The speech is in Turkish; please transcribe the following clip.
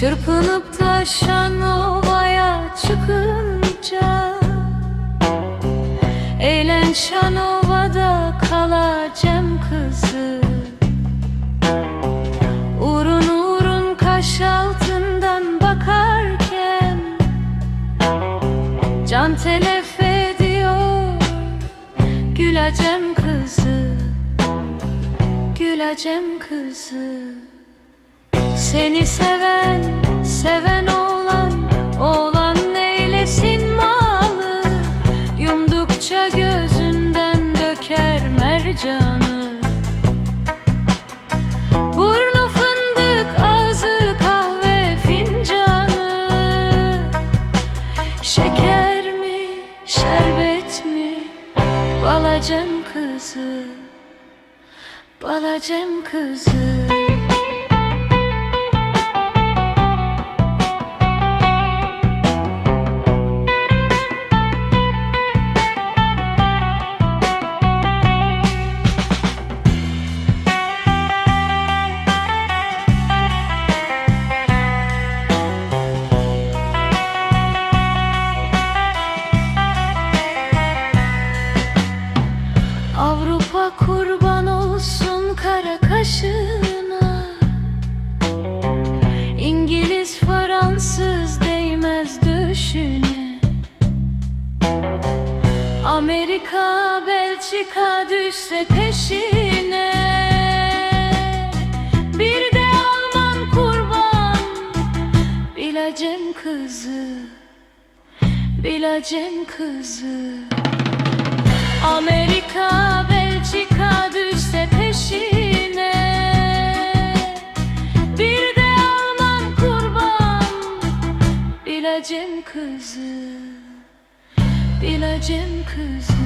Çırpınıp taşan ovaya çıkınca Eğlen Şanova'da kalacağım kızı. Urun urun kaş altından bakarken Can telef ediyor Gülacem kızı Gülacem kızı. Seni seven, seven oğlan Oğlan neylesin malı. Yumdukça gözünden döker mercanı. Burnu fındık, ağzı kahve fincanı. Şeker mi, şerbet mi? Balacem kızı Balacem kızı Belçika düşse peşine Bir de Alman kurban Bilacem kızı Bilacem kızı. Amerika, Belçika düşse peşine Bir de Alman kurban Bilacem kızı Bilacem kızı